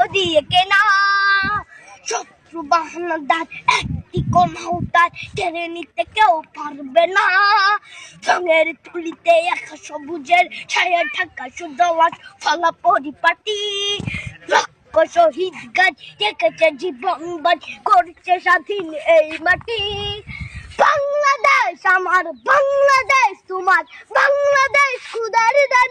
দিয়ে কেনা শত্রু বাহানাদার একটি কোন হাউতার কেড়ে নিতে কেউ পারবে না রঙের তুলিতে একা সবুজের ছায়া ঢাকা সুদলাস ফলা পরিপাটি শহীদ গাছ রেখেছে জীবন বাজ করছে স্বাধীন এই মাটি বাংলাদেশ, আমার বাংলাদেশ, তোমার বাংলাদেশ, খুদার দান।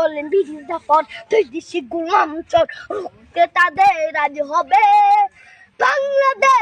সকল বিরোধা পর বিদেশি গোলাম চোর রুখতে তাদের রাজ হবে। বাংলাদেশ